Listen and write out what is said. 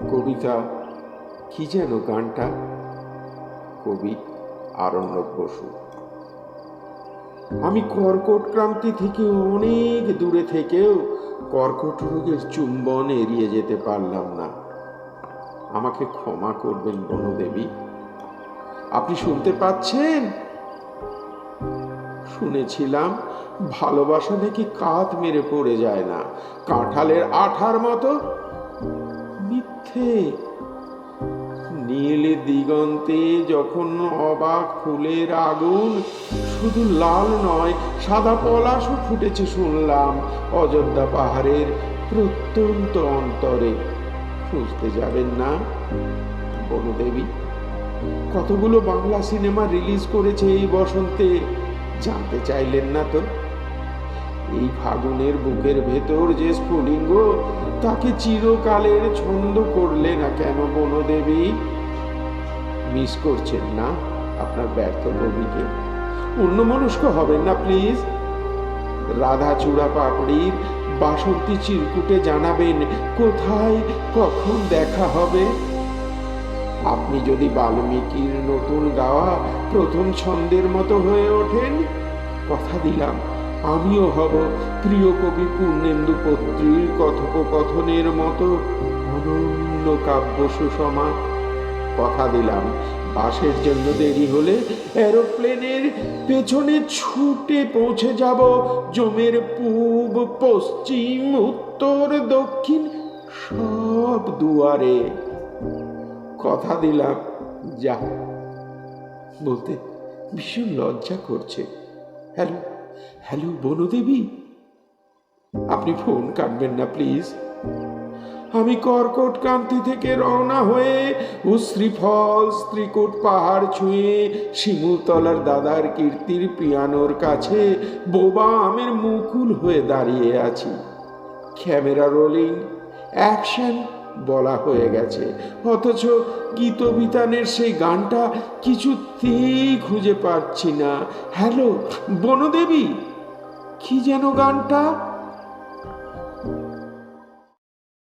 কবিতা, কি যেন গানটা? কবি আরণ্যক বসু। আমি কর্কট ক্রান্তি থেকে অনেক দূরে থেকেও কর্কট রোগের চুম্বন এড়িয়ে যেতে পারলাম না। আমাকে ক্ষমা করবেন বনদেবী। আপনি শুনতে পাচ্ছেন? শুনেছিলাম, ভালোবাসা নাকি কাত মেরে পড়ে যায় না। কাঁঠালের আঠার মতো মিথ্যে নীল দিগন্তে যখন অবাক ফুলের আগুন, শুধু লাল নয়, সাদা পলাশও ফুটেছে শুনলাম, অযোধ্যা পাহাড়ের প্রত্যন্ত অন্তরে। খুঁজতে যাবেন না, বনদেবী। কতগুলো বাংলা সিনেমা রিলিজ করেছে এই বসন্তে, জানতে চাইলেন না তো? এই ফাগুনের বুকের ভেতর যে স্ফুলিঙ্গ, তাকে চিরকালের ছন্দ করলে না কেন বনদেবী? মিস করছেন না আপনার ব্যর্থ কবিকে? অন্য মনস্ক হবেন না, প্লিজ। রাধা চূড়া পাপড়ির বাসন্তী চিরকুটে জানাবেন, কোথায়, কখন দেখা হবে? আপনি যদি বাল্মীকির নতুন গাওয়া প্রথম ছন্দের মতো হয়ে ওঠেন, কথা দিলাম। আমিও হব প্রিয় কবি পূর্ণেন্দু পত্রীর কথোপকথনের মতো অনন্য কাব্য সুষমা কথা দিলাম, বাসের জন্য দেরি হলে এরোপ্লেনের পেছনে ছুটে পৌঁছে যাব জমের পূব, পশ্চিম, উত্তর, দক্ষিণ, সব দুয়ারে। কথা দিলাম, যা। বলতে ভীষণ লজ্জা করছে। হ্যালো? হ্যালো বনদেবী আপনি ফোন কাটবেন না, প্লিজ। আমি কর্কট কান্তি থেকে রওনা হয়ে উশ্রী ফলস, ত্রিকুট পাহাড় ছুঁয়ে শিমুলতলার দাদার কীর্তির পিয়ানোর কাছে বোবা আমের মুকুল হয়ে দাঁড়িয়ে আছি। Camera rolling, action. বলা হয়ে গেছে। অথচ গীতবিতানের সেই গানটা কিছুতেই খুঁজে পাচ্ছি না। হ্যালো, বনদেবী, কি যেন গানটা?